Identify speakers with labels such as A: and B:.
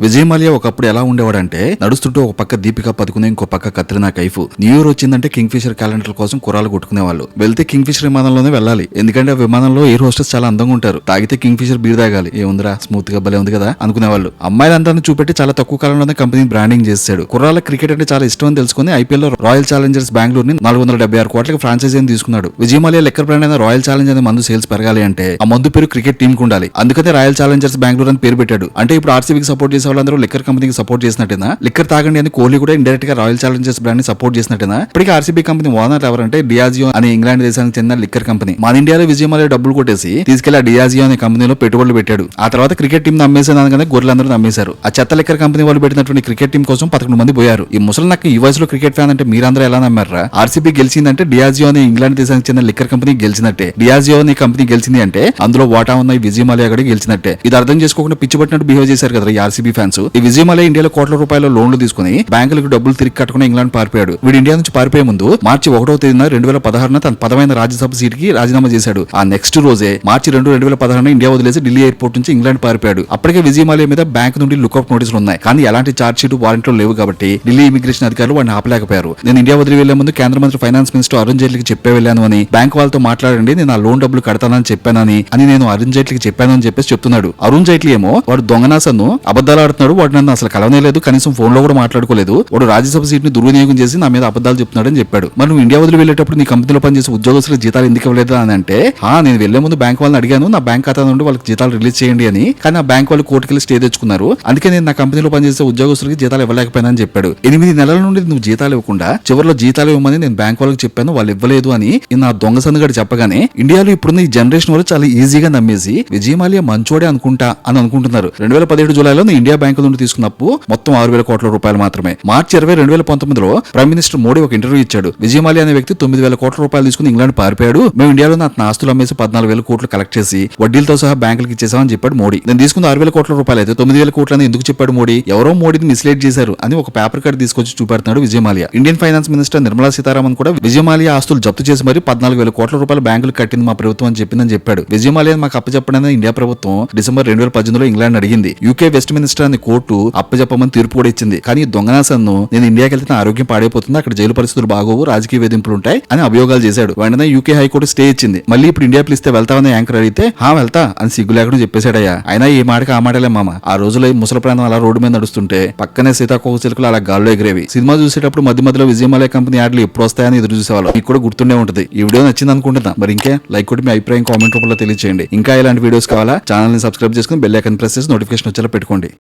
A: విజయ్ మాల్యా ఒకప్పుడు ఎలా ఉండేవాడంటే నడుస్తుంటూ ఒక పక్క దీపిక పదుకునే ఇంకో పక్క కత్రినా కైఫ్. న్యూ ఇయర్ వచ్చిందంటే కింగ్ ఫిషర్ క్యాలెండర్ కోసం కురాలు కొట్టుకునేవాళ్ళు వెళ్తే కింగ్ ఫిషర్ విమానంలోనే వెళ్ళాలి. ఎందుకంటే ఆ విమానంలో ఎయిర్ హోస్టెస్ చాలా అందంగా ఉంటారు. తాగితే కింగ్ ఫిషర్ బీర్ తాగాలి. ఏముందిరా స్మూత్గా భలే ఉంది కదా అనుకునేవాళ్ళు. అమ్మాయిలందరినీ చూపెట్టి చాలా తక్కువ కాలంలోనే కంపెనీ బ్రాండింగ్ చేశాడు కుర్రాల క్రికెట్ అంటే చాలా ఇష్టం అని తెలుసుకుని ఐపీఎల్లో రాయల్ ఛాలెంజర్స్ బెంగళూరు ని నాలుగు వందల డెబ్బై ఆరు కోట్లకి ఫ్రాంచైజీని తీసుకున్నాడు. విజయ్ మాల్యా లెక్కర్ బ్రాండ్ అయిన రాయల్ ఛాలెంజ్ అనే మందు సేల్స్ పెరగాలి అంటే ఆ మందు పేరు క్రికెట్ టీమ్కు ఉండాలి. అందుకనే రాయల్ ఛాలెంజర్స్ బెంగళూరు అని పేరు పెట్టాడు. అంటే ఇప్పుడు ఆర్సీబీకి సపోర్ట్ చేసే వాళ్ళందరూ లిక్కర్ కంపెనీకి సపోర్ట్ చేసినట్టేనా? లిక్కర్ తాగండి అని కోహ్లీ కూడా ఇండైరెక్ట్గా రాయల్ ఛాలెంజర్స్ బ్రాండ్ని సపోర్ట్ చేసినట్టేనా? ఇప్పటికీ ఆర్సీబీ కంపెనీ ఓనర్ ఎవరంటే డియాజియో అనే ఇంగ్లాండ్ దేశానికి చెందిన లిక్కర్ కంపెనీ మన ఇండియాలో విజయం అనే డబ్బులు కొట్టేసి తీసుకెళ్ళి డియాజియో అనే కంపెనీలో పెట్టుబడులు పెట్టాడు. ఆ తర్వాత క్రికెట్ టీం నమ్మేసేదానికనే గొర్రెలందరూ నమ్మేశారు. ఆ చెత్త లిక్కర్ కంపెనీ వాళ్ళు పెట్టినటువంటి క్రికెట్ టీం కోసం పదకొండు మంది పోయారు. ఈ ముసలి నాకు ఈ వయసులో క్రికెట్ ఫ్యాన్ అంటే మీరందరూ ఎలా నమ్మారా? ఆర్సీబీ గెలిచిందంటే డియాజియో అనే ఇంగ్లాండ్ దేశానికి చెందిన లిక్కర్ కంపెనీ గెలిచినట్టే. డియాజియో అనే కంపెనీ గెలిచింది అంటే అందులో వాటా ఉన్న విజయమాలయా విజయ్ కూడా గెలిచినట్టే. ఇది అర్థం చేసుకోకుండా పిచ్చిపట్టినట్టు బిహేవ్ చేశారు కదా ఈ ఆర్సీబీ ఫ్యాన్స్ ఈ విజయ్ ఇండియాలో కోట్ల రూపాయల లోన్లు తీసుకుని బ్యాంకులకు డబ్బులు తిరిగి కట్టుకుని ఇంగ్లాండ్ పారిపోయాడు. వీడు ఇండియా నుంచి పారిపోయే ముందు మార్చి ఒకటో తేదీన రెండు వేల పదహారున తన పదమైన రాజ్యసభ సీట్కి రాజీనామా చేశాడు. ఆ నెక్స్ట్ రోజే మార్చి రెండు రెండు వేల పదహారున ఇండియా వదిలేసి ఢిల్లీ ఎయిర్పోర్ట్ నుంచి ఇంగ్లాండ్ పారిపోయాడు. అప్పటికే విజయమాలయ మీద బ్యాంక్ నుండి లుక్అప్ నోటీసులు ఉన్నాయి. కానీ ఎలాంటి చార్జ్ షీట్ వారెంట్లు లేవు కాబట్టి ఢిల్లీ ఇమిగ్రేషన్ అధికారులు వాడిని ఆపలేకపోయారు. నేను ఇండియా వదిలి వెళ్ళే ముందు కేంద్ర మంత్రి ఫైనాన్స్ మినిస్టర్ అరుణ్ జైట్లీకి చెప్పే వెళ్ళాను అని బ్యాంక్ వాళ్ళతో మాట్లాడండి నేను ఆ లోన్ డబ్బులు కడతానని చెప్పానని అని నేను అరుణ్ జైట్లీకి చెప్పాను అని చెప్పేసి చెప్తున్నాడు. అరుణ్ జైట్లీ ఏమో వాడు దొంగనాసన్ను అబద్ధాలు మాట్లాడుతున్నాడు వాడు నన్ను అసలు కలవనే లేదు కనీసం ఫోన్లో కూడా మాట్లాడుకోలేదు. వాడు రాజ్యసభ సీట్ని దుర్వినియోగం చేసి నా మీద అబద్ధాలు చెప్తున్నాడని చెప్పాడు. మరి నువ్వు ఇండియా వదిలి వెళ్ళేటప్పుడు నీ కంపెనీలో పనిచేసే ఉద్యోగస్తులకు జీతాలు ఎందుకు ఇవ్వలేదు అని అంటే "ఆ, నేను వెళ్ళే ముందు బ్యాంక్ వాళ్ళని అడిగాను నా బ్యాంక్ ఖాతా నుండి వాళ్ళకి జీతాలు రిలీజ్ చేయండి అని. కానీ ఆ బ్యాంక్ వాళ్ళు కోర్టుకెళ్ళి స్టే తెచ్చుకున్నారు. అందుకే నేను నా కంపెనీలో పనిచేసే ఉద్యోగస్తులకి జీతాలు ఇవ్వలేకపోయానని చెప్పాడు. ఎనిమిది నెలల నుండి నువ్వు జీతాలు ఇవ్వకుండా చివరిలో జీతాలు ఇవ్వమని నేను బ్యాంక్ వాళ్ళకి చెప్పాను వాళ్ళు ఇవ్వలేదు అని నా దొంగ సందుగడు చెప్పగానే ఇండియాలో ఇప్పుడున్న ఈ జనరేషన్ వాళ్ళు చాలా ఈజీగా నమ్మేసి విజయమాలియా మంచోడే అనుకుంటా అని అనుకుంటున్నారు. రెండు వేల పదిహేడు జూలైలో ఇండియా ఇండియా బ్యాంకు నుండి తీసుకున్న అప్పు మొత్తం ఆరు వేల కోట్ల రూపాయలు మాత్రమే. మార్చి ఇరవై రెండు వేల పంతొమ్మిదిలో ప్రైమ్ మినిస్టర్ మోడీ ఒక ఇంటర్వ్యూ ఇచ్చాడు. విజయమాలి అనే వ్యక్తి తొమ్మిది వేల కోట్ల రూపాయలు తీసుకుని ఇంగ్లాండ్ పారిపోయాడు. మేము ఇండియాలో నా ఆస్తులు అమ్మేసి పద్నాలుగు వేల కోట్లు కలెక్ట్ చేసి వడ్డీలతో సహా బ్యాంకులకు ఇచ్చేసామని చెప్పాడు మోడీ. నేను తీసుకున్న ఆరు వేల కోట్ల రూపాయలు అయితే తొమ్మిది వేల కోట్లని ఎందుకు చెప్పాడు మోడీ? ఎవరో మోడీని మిస్లీడ్ చేశారు అని ఒక పేపర్ కార్డు తీసుకొచ్చి చూపెడుతున్నాడు Vijay Indian finance minister Nirmala Sitharaman కూడా విజయ్ ఆస్తులు జప్తు చేసి మరి పద్నాలుగు వేల కోట్ల రూపాయలు బ్యాంకులు కట్టింది మా ప్రభుత్వం అని చెప్పిందని చెప్పాడు. విజయ్ మాల్యా మాకు అప్పచెప్పడని ఇండియా ప్రభుత్వం డిసెంబర్ రెండు వేల పద్దెనిమిదిలో ఇంగ్లాండ్ అడిగింది. యూకే వెస్ట్ మినిస్టర్ అనే కోర్టు అప్పజెప్పమని తీర్పు కూడా ఇచ్చింది. కానీ ఈ నేను ఇండియాకి వెళ్తే ఆరోగ్యం పాడైపోతుంది అక్కడ జైలు పరిస్థితులు బాగోవు రాజకీయ వేధింపులు ఉంటాయి అని అభియోగాలు చేశాడు. వెంటనే యూకే హైకోర్టు స్టే ఇచ్చింది. మళ్ళీ ఇప్పుడు ఇండియా పిలిస్తే వెళ్తామని యాంకర్ అడిగితే హా వెళ్తా అని సిగ్గు లేకుండా చెప్పేశాడయ్యా. అయినా ఈ మాటకి ఆ మాటలే మామ. ఆ రోజులో ఈ ముసలి ప్రాంతం అలా రోడ్డు మీద నడుస్తుంటే పక్కనే సీతాకోక చిలుకలు అలా గాల్లో ఎగిరేవి. సినిమా చూసేటప్పుడు మధ్య మధ్యలో విజయమాలయ కంపెనీ యాడ్లు ఎప్పుడు వస్తాయని ఎదురు చూసేవాళ్ళు. మీకు కూడా గుర్తుండే ఉంటుంది. ఈ వీడియో నచ్చింది అనుకుంటున్నా. మరి ఇంకే లైక్ కొట్టి మీ అభిప్రాయం కామెంట్ రూపంలో తెలియజేయండి ఇంకా ఇలాంటి వీడియోస్ కావాలా? ఛానల్ని సబ్స్క్రైబ్ చేసుకుని బెల్ ఐకన్ ప్రెస్ చేసి నోటిఫికేషన్ వచ్చేలా పెట్టుకోండి.